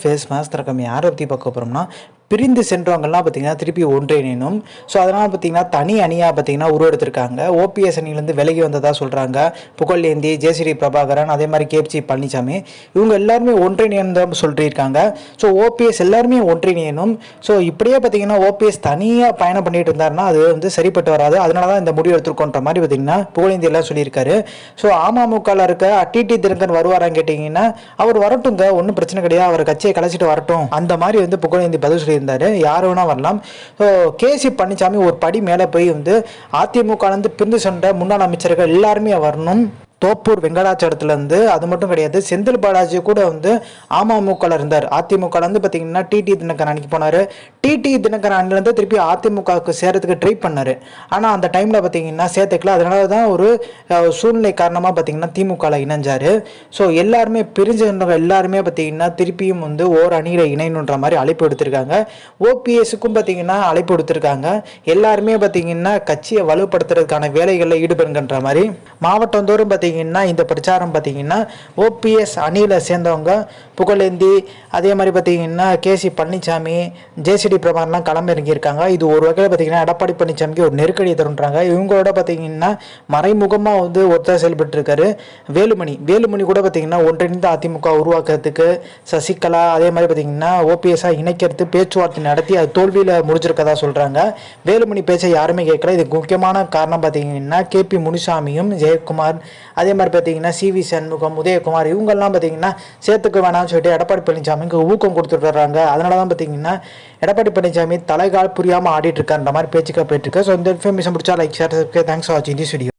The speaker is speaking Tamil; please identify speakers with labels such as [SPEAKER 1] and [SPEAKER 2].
[SPEAKER 1] ஃபேஸ் மாஸ்க் ரகம் யாரை பற்றி பார்க்க போகிறோம்னா பிரிந்து சென்றவங்கள்லாம் பார்த்தீங்கன்னா திருப்பி ஒன்றிணைனும் ஸோ அதனால் பார்த்தீங்கன்னா தனி அணியாக பார்த்தீங்கன்னா உருவெடுத்திருக்காங்க. ஓபிஎஸ் அணிலேருந்து விலகி வந்ததாக சொல்கிறாங்க புகழேந்தி ஜேசிடி பிரபாகரன் அதே மாதிரி கேப்சி பழனிசாமி இவங்க எல்லாருமே ஒன்றிணைந்தம் சொல்லியிருக்காங்க. ஸோ ஓபிஎஸ் எல்லாருமே ஒன்றிணையணும் ஸோ இப்படியே பார்த்தீங்கன்னா ஓபிஎஸ் தனியாக பயணம் பண்ணிட்டு இருந்தாருன்னா அது வந்து சரிப்பட்டு வராது. அதனால தான் இந்த முடிவு எடுத்துருக்கோன்ற மாதிரி பார்த்தீங்கன்னா புகழேந்தி எல்லாம் சொல்லியிருக்காரு. ஸோ அமமுகவில் இருக்க டிடி தினகரன் வருவாரான்னு கேட்டிங்கன்னா அவர் வரட்டுங்க ஒன்றும் பிரச்சனை கிடையாது. அவர் கட்சியை கலைச்சிட்டு வரட்டும். அந்த மாதிரி வந்து புகழேந்தி பதில் சொல்லியிருந்தாரு யார் வேணா வரலாம். ஸோ கேசி பழனிசாமி ஒரு படி மேலே போய் வந்து அதிமுகலேருந்து பிரிந்து சென்ற முன்னாள் அமைச்சர்கள் எல்லாருமே வரணும். தோப்பூர் வெங்கடாச்சலத்துலேருந்து அது மட்டும் கிடையாது செந்தில் பாலாஜி கூட வந்து அமமுகவில் இருந்தார். அதிமுகலேருந்து பார்த்தீங்கன்னா டிடி தினகரன் அன்னைக்கு போனார். டிடி தினகரன் அன்னிலேருந்து திருப்பி அதிமுகவுக்கு சேரத்துக்கு ட்ரை பண்ணார். ஆனால் அந்த டைமில் பார்த்தீங்கன்னா சேர்த்துக்கல. அதனால தான் ஒரு சூழ்நிலை காரணமாக பார்த்தீங்கன்னா திமுகவில் இணைஞ்சார். ஸோ எல்லாருமே பிரிஞ்சிருந்தவங்க எல்லாருமே பார்த்தீங்கன்னா திருப்பியும் வந்து ஓர் அணியில் இணையணுன்ற மாதிரி அழைப்பு எடுத்திருக்காங்க ஓபிஎஸ்க்கும் பார்த்தீங்கன்னா அழைப்பு எடுத்திருக்காங்க எல்லாருமே பார்த்தீங்கன்னா கட்சியை வலுப்படுத்துறதுக்கான வேலைகளில் ஈடுபடுங்கன்ற மாதிரி மாவட்டந்தோறும் தோறும் பார்த்தீங்கன்னா இந்த பிரச்சாரம் பார்த்தீங்கன்னா ஓபிஎஸ் அணியில் சேர்ந்தவங்க புகழேந்தி அதே மாதிரி பார்த்தீங்கன்னா கேசி பழனிசாமி ஜேசிடி பிரபாகர்லாம் களம் இறங்கியிருக்காங்க இது ஒரு வகையில் பார்த்தீங்கன்னா எடப்பாடி பழனிசாமிக்கு ஒரு நெருக்கடியை தருன்றாங்க. இவங்களோட பார்த்தீங்கன்னா மறைமுகமாக வந்து ஒருத்தர் செயல்பட்டுருக்காரு வேலுமணி. வேலுமணி கூட பார்த்தீங்கன்னா ஒன்றிணைந்த அதிமுக உருவாக்குறதுக்கு சசிகலா அதே மாதிரி பார்த்தீங்கன்னா ஓபிஎஸ்ஸாக இணைக்கிறது பேச்சுவார்த்தை நடத்தி அது தோல்வியில் முடிஞ்சிருக்கதா சொல்கிறாங்க வேலுமணி பேச்சை யாருமே கேட்கல. இதுக்கு முக்கியமான காரணம் பார்த்தீங்கன்னா கேபி முனிசாமியும் ஜெயக்குமார் அதே மாதிரி பார்த்தீங்கன்னா சி வி சண்முகம் உதயகுமார் இவங்கெல்லாம் பார்த்தீங்கன்னா சேர்த்துக்க வேணாம்னு சொல்லிட்டு எடப்பாடி பழனிசாமிக்கு ஊக்கம் கொடுத்துட்டு வர்றாங்க அதனால தான் பார்த்தீங்கன்னா எடப்பாடி பழனிசாமி தலைகால் புரியாமல் ஆடிட்டு இருக்கான்ற மாதிரி பேச்சுக்க போயிட்டு இருக்கு. ஸோ இந்த இன்ஃபர்மேஷன் பிடிச்சா லைக் ஷேர் தேங்க்ஸ் ஃபார் வாட்சிங் திஸ் வீடியோ